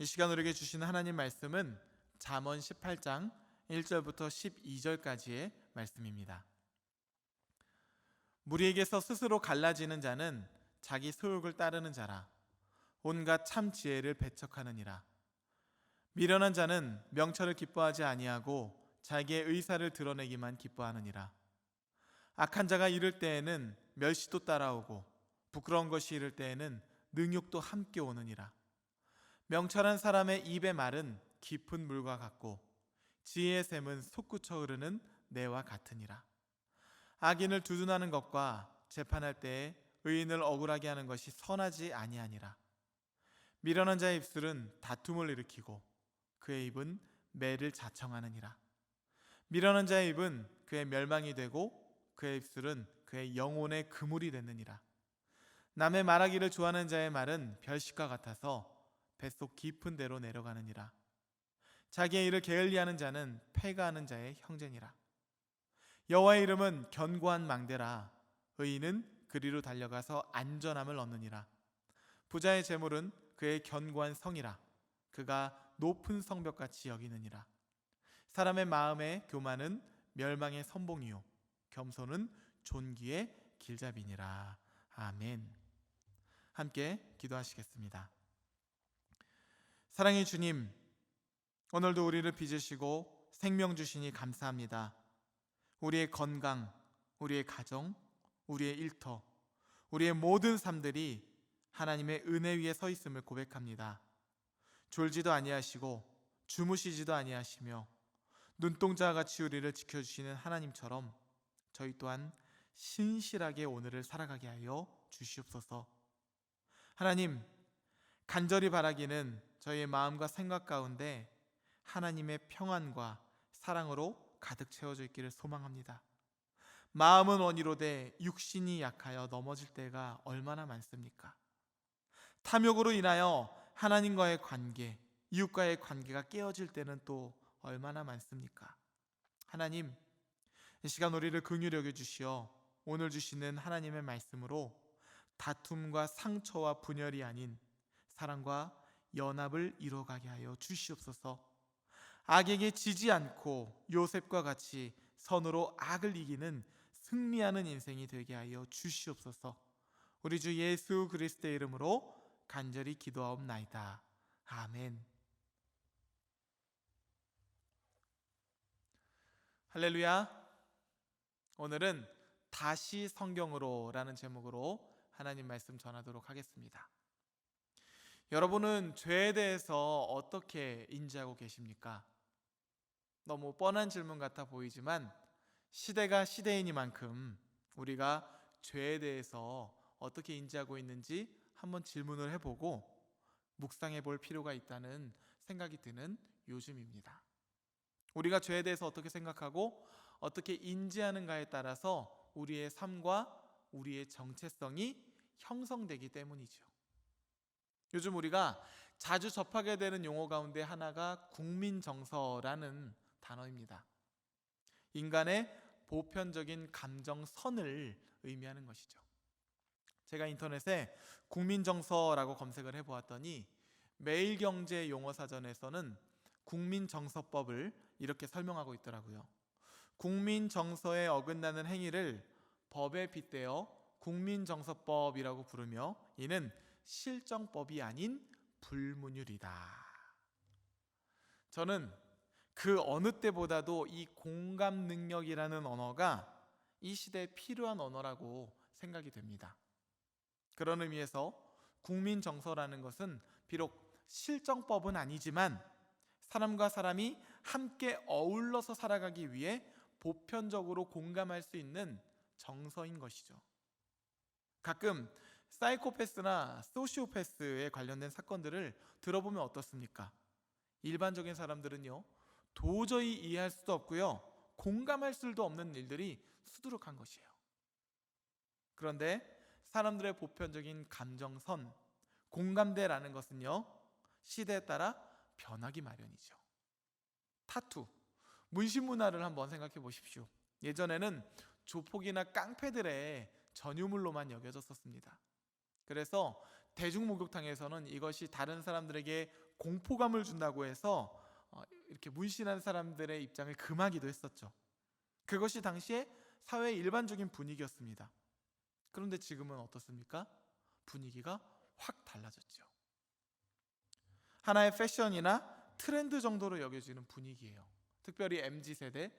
이 시간 우리에게 주신 하나님 말씀은 잠언 18장 1절부터 12절까지의 말씀입니다. 무리에게서 스스로 갈라지는 자는 자기 소욕을 따르는 자라. 온갖 참 지혜를 배척하느니라. 미련한 자는 명철을 기뻐하지 아니하고 자기의 의사를 드러내기만 기뻐하느니라. 악한 자가 이를 때에는 멸시도 따라오고 부끄러운 것이 이를 때에는 능욕도 함께 오느니라 명철한 사람의 입의 말은 깊은 물과 같고 지혜의 샘은 솟구쳐 흐르는 내와 같으니라. 악인을 두둔하는 것과 재판할 때에 의인을 억울하게 하는 것이 선하지 아니하니라. 미련한 자의 입술은 다툼을 일으키고 그의 입은 매를 자청하느니라. 미련한 자의 입은 그의 멸망이 되고 그의 입술은 그의 영혼의 그물이 됐느니라. 남의 말하기를 좋아하는 자의 말은 별식과 같아서 뱃속 깊은 데로 내려가느니라. 자기의 일을 게을리하는 자는 패가하는 자의 형제니라. 여호와의 이름은 견고한 망대라. 의인은 그리로 달려가서 안전함을 얻느니라. 부자의 재물은 그의 견고한 성이라. 그가 높은 성벽같이 여기느니라. 사람의 마음의 교만은 멸망의 선봉이요 겸손은 존귀의 길잡이니라. 아멘. 함께 기도하시겠습니다. 사랑의 주님, 오늘도 우리를 빚으시고 생명 주시니 감사합니다. 우리의 건강, 우리의 가정, 우리의 일터, 우리의 모든 삶들이 하나님의 은혜 위에 서 있음을 고백합니다. 졸지도 아니하시고 주무시지도 아니하시며 눈동자 같이 우리를 지켜주시는 하나님처럼 저희 또한 신실하게 오늘을 살아가게 하여 주시옵소서. 하나님, 간절히 바라기는 저희의 마음과 생각 가운데 하나님의 평안과 사랑으로 가득 채워져 있기를 소망합니다. 마음은 원이로되 육신이 약하여 넘어질 때가 얼마나 많습니까? 탐욕으로 인하여 하나님과의 관계, 이웃과의 관계가 깨어질 때는 또 얼마나 많습니까? 하나님, 이 시간 우리를 긍휼히 여겨 주시어 오늘 주시는 하나님의 말씀으로 다툼과 상처와 분열이 아닌 사랑과 연합을 이뤄가게 하여 주시옵소서. 악에게 지지 않고 요셉과 같이 선으로 악을 이기는 승리하는 인생이 되게 하여 주시옵소서. 우리 주 예수 그리스도의 이름으로 간절히 기도하옵나이다. 아멘. 할렐루야. 오늘은 다시 성경으로라는 제목으로 하나님 말씀 전하도록 하겠습니다. 여러분은 죄에 대해서 어떻게 인지하고 계십니까? 너무 뻔한 질문 같아 보이지만 시대가 시대이니만큼 우리가 죄에 대해서 어떻게 인지하고 있는지 한번 질문을 해보고 묵상해 볼 필요가 있다는 생각이 드는 요즘입니다. 우리가 죄에 대해서 어떻게 생각하고 어떻게 인지하는가에 따라서 우리의 삶과 우리의 정체성이 형성되기 때문이죠. 요즘 우리가 자주 접하게 되는 용어 가운데 하나가 국민 정서라는 단어입니다. 인간의 보편적인 감정선을 의미하는 것이죠. 제가 인터넷에 국민 정서라고 검색을 해 보았더니 매일경제 용어사전에서는 국민 정서법을 이렇게 설명하고 있더라고요. 국민 정서에 어긋나는 행위를 법에 빗대어 국민 정서법이라고 부르며 이는 실정법이 아닌 불문율이다. 저는 그 어느 때보다도 이 공감 능력이라는 언어가 이 시대에 필요한 언어라고 생각이 됩니다. 그런 의미에서 국민 정서라는 것은 비록 실정법은 아니지만 사람과 사람이 함께 어울러서 살아가기 위해 보편적으로 공감할 수 있는 정서인 것이죠. 가끔 사이코패스나 소시오패스에 관련된 사건들을 들어보면 어떻습니까? 일반적인 사람들은요, 도저히 이해할 수도 없고요, 공감할 수도 없는 일들이 수두룩한 것이에요. 그런데 사람들의 보편적인 감정선, 공감대라는 것은요, 시대에 따라 변하기 마련이죠. 타투, 문신 문화를 한번 생각해 보십시오. 예전에는 조폭이나 깡패들의 전유물로만 여겨졌었습니다. 그래서 대중 목욕탕에서는 이것이 다른 사람들에게 공포감을 준다고 해서 어, 이렇게 문신한 사람들의 입장을 금하기도 했었죠. 그것이 당시에 사회의 일반적인 분위기였습니다. 그런데 지금은 어떻습니까? 분위기가 확 달라졌죠. 하나의 패션이나 트렌드 정도로 여겨지는 분위기예요. 특별히 MZ 세대,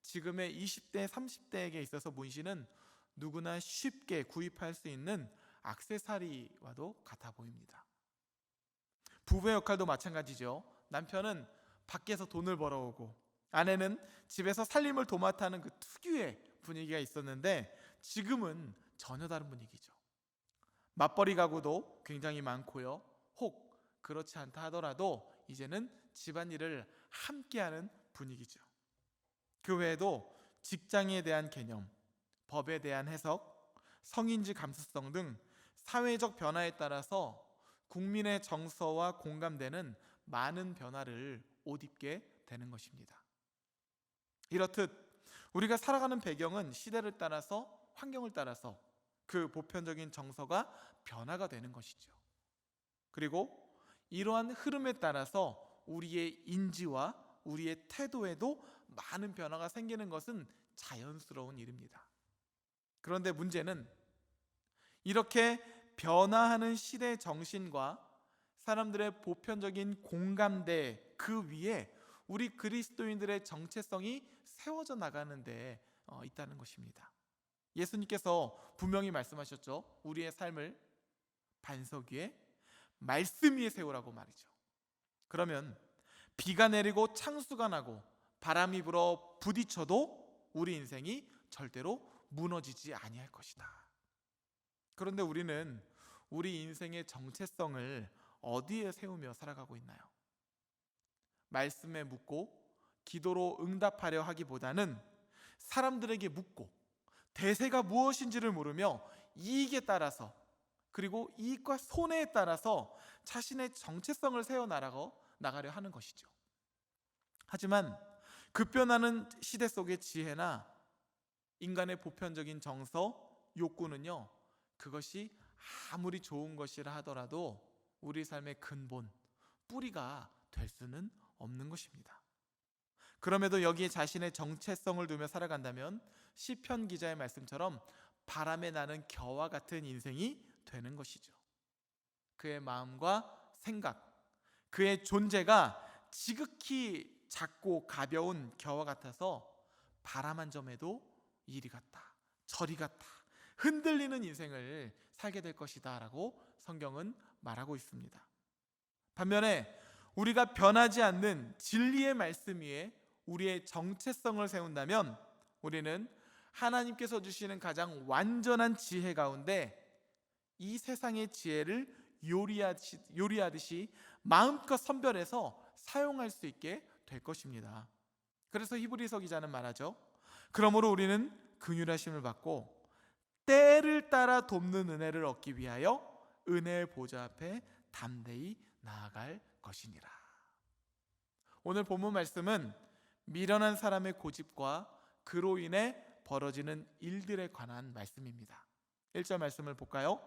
지금의 20대, 30대에게 있어서 문신은 누구나 쉽게 구입할 수 있는 악세사리와도 같아 보입니다. 부부의 역할도 마찬가지죠. 남편은 밖에서 돈을 벌어오고 아내는 집에서 살림을 도맡아는 그 특유의 분위기가 있었는데 지금은 전혀 다른 분위기죠. 맞벌이 가구도 굉장히 많고요. 혹 그렇지 않다 하더라도 이제는 집안일을 함께하는 분위기죠. 그 외에도 직장에 대한 개념, 법에 대한 해석, 성인지 감수성 등 사회적 변화에 따라서 국민의 정서와 공감되는 많은 변화를 옷 입게 되는 것입니다. 이렇듯 우리가 살아가는 배경은 시대를 따라서 환경을 따라서 그 보편적인 정서가 변화가 되는 것이죠. 그리고 이러한 흐름에 따라서 우리의 인지와 우리의 태도에도 많은 변화가 생기는 것은 자연스러운 일입니다. 그런데 문제는 이렇게 변화하는 시대 정신과 사람들의 보편적인 공감대 그 위에 우리 그리스도인들의 정체성이 세워져 나가는데 어, 있다는 것입니다. 예수님께서 분명히 말씀하셨죠. 우리의 삶을 반석 위에 말씀 위에 세우라고 말이죠. 그러면 비가 내리고 창수가 나고 바람이 불어 부딪혀도 우리 인생이 절대로 무너지지 아니할 것이다. 그런데 우리는 우리 인생의 정체성을 어디에 세우며 살아가고 있나요? 말씀에 묻고 기도로 응답하려 하기보다는 사람들에게 묻고 대세가 무엇인지를 물으며 이익에 따라서 그리고 이익과 손해에 따라서 자신의 정체성을 세워 나가고 나가려 하는 것이죠. 하지만 급변하는 시대 속의 지혜나 인간의 보편적인 정서, 욕구는요. 그것이 아무리 좋은 것이라 하더라도 우리 삶의 근본, 뿌리가 될 수는 없는 것입니다. 그럼에도 여기에 자신의 정체성을 두며 살아간다면 시편 기자의 말씀처럼 바람에 나는 겨와 같은 인생이 되는 것이죠. 그의 마음과 생각, 그의 존재가 지극히 작고 가벼운 겨와 같아서 바람 한 점에도 이리 갔다, 저리 갔다, 흔들리는 인생을 살게 될 것이다라고 성경은 말하고 있습니다. 반면에 우리가 변하지 않는 진리의 말씀 위에 우리의 정체성을 세운다면 우리는 하나님께서 주시는 가장 완전한 지혜 가운데 이 세상의 지혜를 요리하듯이, 요리하듯이 마음껏 선별해서 사용할 수 있게 될 것입니다. 그래서 히브리서 기자는 말하죠. 그러므로 우리는 긍휼하심을 받고 때를 따라 돕는 은혜를 얻기 위하여 은혜의 보좌 앞에 담대히 나아갈 것이니라. 오늘 본문 말씀은 미련한 사람의 고집과 그로 인해 벌어지는 일들에 관한 말씀입니다. 1절 말씀을 볼까요?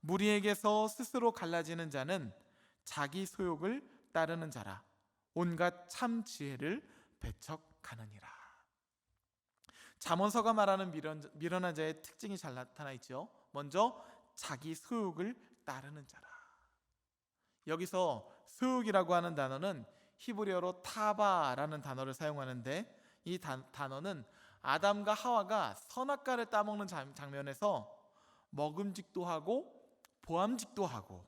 무리에게서 스스로 갈라지는 자는 자기 소욕을 따르는 자라 온갖 참 지혜를 배척하느니라. 잠언서가 말하는 미련, 미련한 자의 특징이 잘 나타나 있죠. 먼저 자기 소욕을 따르는 자라. 여기서 소욕이라고 하는 단어는 히브리어로 타바라는 단어를 사용하는데 이 단, 단어는 아담과 하와가 선악과를 따먹는 장- 장면에서 먹음직도 하고 보암직도 하고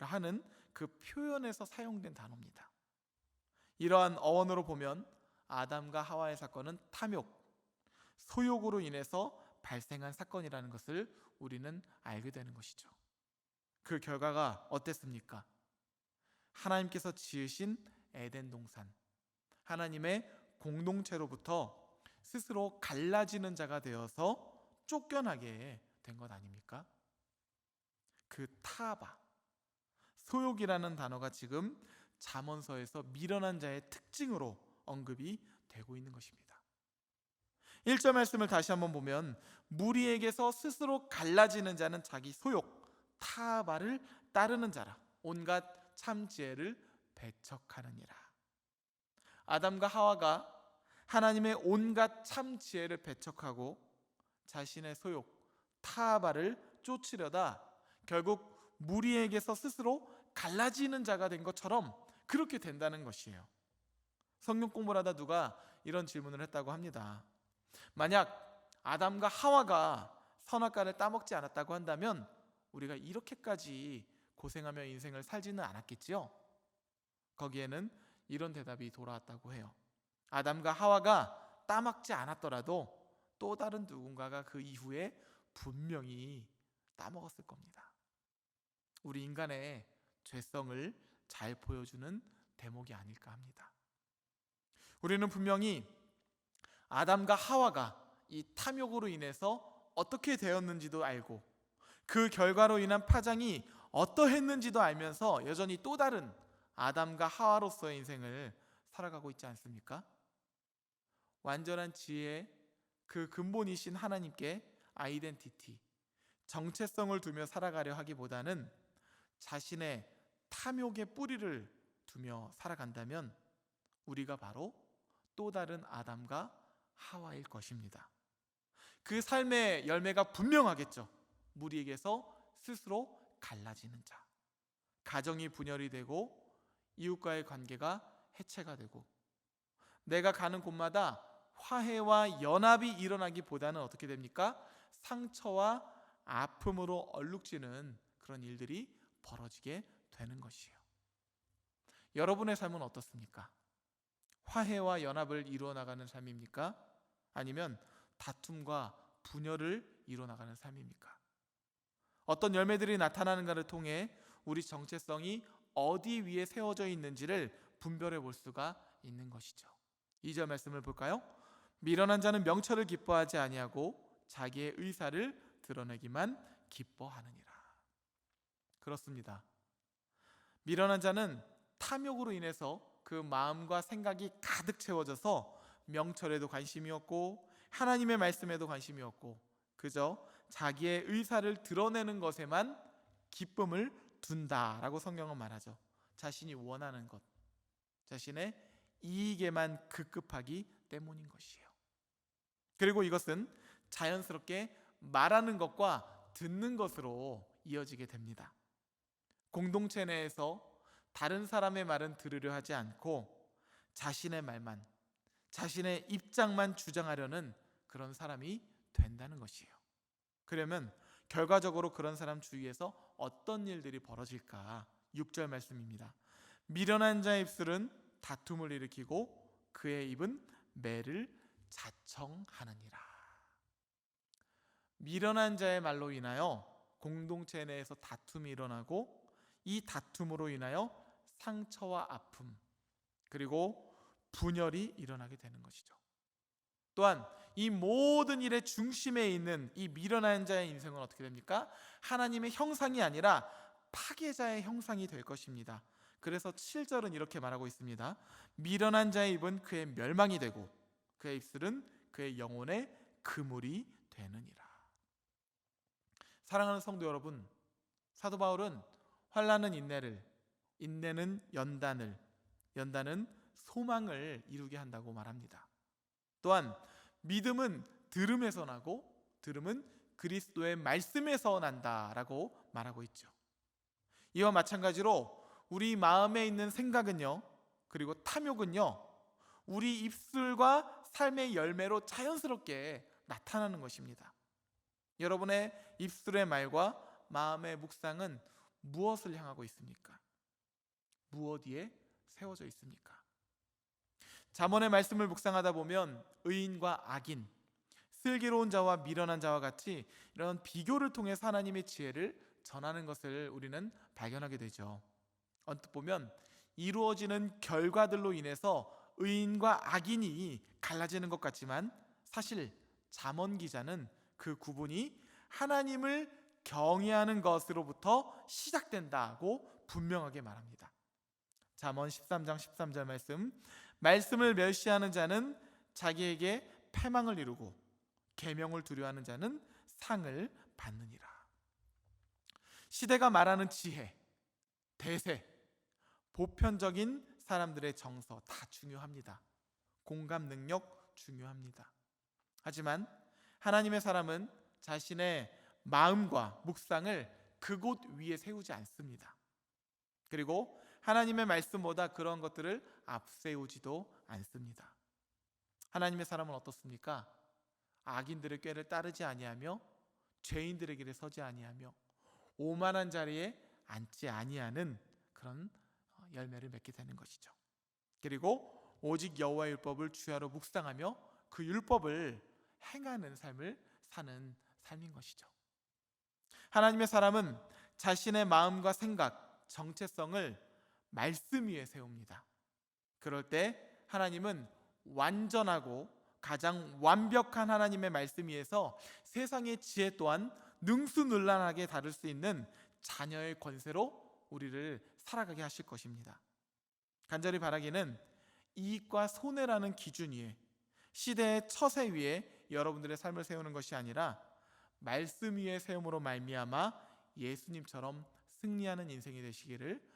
하는 그 표현에서 사용된 단어입니다. 이러한 어원으로 보면 아담과 하와의 사건은 탐욕, 소욕으로 인해서 발생한 사건이라는 것을 우리는 알게 되는 것이죠. 그 결과가 어땠습니까? 하나님께서 지으신 에덴 동산, 하나님의 공동체로부터 스스로 갈라지는 자가 되어서 쫓겨나게 된 것 아닙니까? 그 타바, 소욕이라는 단어가 지금 잠언서에서 미련한 자의 특징으로 언급이 되고 있는 것입니다. 1절 말씀을 다시 한번 보면 무리에게서 스스로 갈라지는 자는 자기 소욕, 타바를 따르는 자라 온갖 참 지혜를 배척하느니라. 아담과 하와가 하나님의 온갖 참 지혜를 배척하고 자신의 소욕, 타바를 쫓으려다 결국 무리에게서 스스로 갈라지는 자가 된 것처럼 그렇게 된다는 것이에요. 성경 공부를 하다 누가 이런 질문을 했다고 합니다. 만약 아담과 하와가 선악과를 따먹지 않았다고 한다면 우리가 이렇게까지 고생하며 인생을 살지는 않았겠지요. 거기에는 이런 대답이 돌아왔다고 해요. 아담과 하와가 따먹지 않았더라도 또 다른 누군가가 그 이후에 분명히 따먹었을 겁니다. 우리 인간의 죄성을 잘 보여주는 대목이 아닐까 합니다. 우리는 분명히 아담과 하와가 이 탐욕으로 인해서 어떻게 되었는지도 알고 그 결과로 인한 파장이 어떠했는지도 알면서 여전히 또 다른 아담과 하와로서의 인생을 살아가고 있지 않습니까? 완전한 지혜의 그 근본이신 하나님께 아이덴티티, 정체성을 두며 살아가려 하기보다는 자신의 탐욕의 뿌리를 두며 살아간다면 우리가 바로 또 다른 아담과 하와일 것입니다. 그 삶의 열매가 분명하겠죠. 무리에게서 스스로 갈라지는 자. 가정이 분열이 되고 이웃과의 관계가 해체가 되고 내가 가는 곳마다 화해와 연합이 일어나기보다는 어떻게 됩니까? 상처와 아픔으로 얼룩지는 그런 일들이 벌어지게 되는 것이에요. 여러분의 삶은 어떻습니까? 화해와 연합을 이루어 나가는 삶입니까? 아니면 다툼과 분열을 이루어 나가는 삶입니까? 어떤 열매들이 나타나는가를 통해 우리 정체성이 어디 위에 세워져 있는지를 분별해 볼 수가 있는 것이죠. 2절 말씀을 볼까요? 미련한 자는 명철을 기뻐하지 아니하고 자기의 의사를 드러내기만 기뻐하느니라. 그렇습니다. 미련한 자는 탐욕으로 인해서 그 마음과 생각이 가득 채워져서 명철에도 관심이 없고 하나님의 말씀에도 관심이 없고 그저 자기의 의사를 드러내는 것에만 기쁨을 둔다라고 성경은 말하죠. 자신이 원하는 것, 자신의 이익에만 급급하기 때문인 것이에요. 그리고 이것은 자연스럽게 말하는 것과 듣는 것으로 이어지게 됩니다. 공동체 내에서 다른 사람의 말은 들으려 하지 않고 자신의 말만, 자신의 입장만 주장하려는 그런 사람이 된다는 것이에요. 그러면 결과적으로 그런 사람 주위에서 어떤 일들이 벌어질까? 6절 말씀입니다. 미련한 자의 입술은 다툼을 일으키고 그의 입은 매를 자청하느니라. 미련한 자의 말로 인하여 공동체 내에서 다툼이 일어나고 이 다툼으로 인하여 상처와 아픔 그리고 분열이 일어나게 되는 것이죠. 또한 이 모든 일의 중심에 있는 이 미련한 자의 인생은 어떻게 됩니까? 하나님의 형상이 아니라 파괴자의 형상이 될 것입니다. 그래서 7절은 이렇게 말하고 있습니다. 미련한 자의 입은 그의 멸망이 되고 그의 입술은 그의 영혼의 그물이 되느니라. 사랑하는 성도 여러분, 사도 바울은 환란은 인내를, 인내는 연단을, 연단은 소망을 이루게 한다고 말합니다. 또한 믿음은 들음에서 나고 들음은 그리스도의 말씀에서 난다라고 말하고 있죠. 이와 마찬가지로 우리 마음에 있는 생각은요, 그리고 탐욕은요, 우리 입술과 삶의 열매로 자연스럽게 나타나는 것입니다. 여러분의 입술의 말과 마음의 묵상은 무엇을 향하고 있습니까? 무엇 위에 세워져 있습니까? 잠언의 말씀을 묵상하다 보면 의인과 악인, 슬기로운 자와 미련한 자와 같이 이런 비교를 통해 하나님의 지혜를 전하는 것을 우리는 발견하게 되죠. 언뜻 보면 이루어지는 결과들로 인해서 의인과 악인이 갈라지는 것 같지만 사실 잠언 기자는 그 구분이 하나님을 경외하는 것으로부터 시작된다고 분명하게 말합니다. 잠언 13장 13절 말씀 말씀을 멸시하는 자는 자기에게 패망을 이루고 계명을 두려워하는 자는 상을 받느니라. 시대가 말하는 지혜, 대세, 보편적인 사람들의 정서 다 중요합니다. 공감 능력 중요합니다. 하지만 하나님의 사람은 자신의 마음과 묵상을 그곳 위에 세우지 않습니다. 그리고 하나님의 말씀보다 그런 것들을 앞세우지도 않습니다. 하나님의 사람은 어떻습니까? 악인들의 꾀를 따르지 아니하며 죄인들의 길에 서지 아니하며 오만한 자리에 앉지 아니하는 그런 열매를 맺게 되는 것이죠. 그리고 오직 여호와의 율법을 주야로 묵상하며 그 율법을 행하는 삶을 사는 삶인 것이죠. 하나님의 사람은 자신의 마음과 생각, 정체성을 말씀 위에 세웁니다. 그럴 때 하나님은 완전하고 가장 완벽한 하나님의 말씀 위에서 세상의 지혜 또한 능수능란하게 다룰 수 있는 자녀의 권세로 우리를 살아가게 하실 것입니다. 간절히 바라기는 이익과 손해라는 기준 위에 시대의 처세 위에 여러분들의 삶을 세우는 것이 아니라 말씀 위에 세움으로 말미암아 예수님처럼 승리하는 인생이 되시기를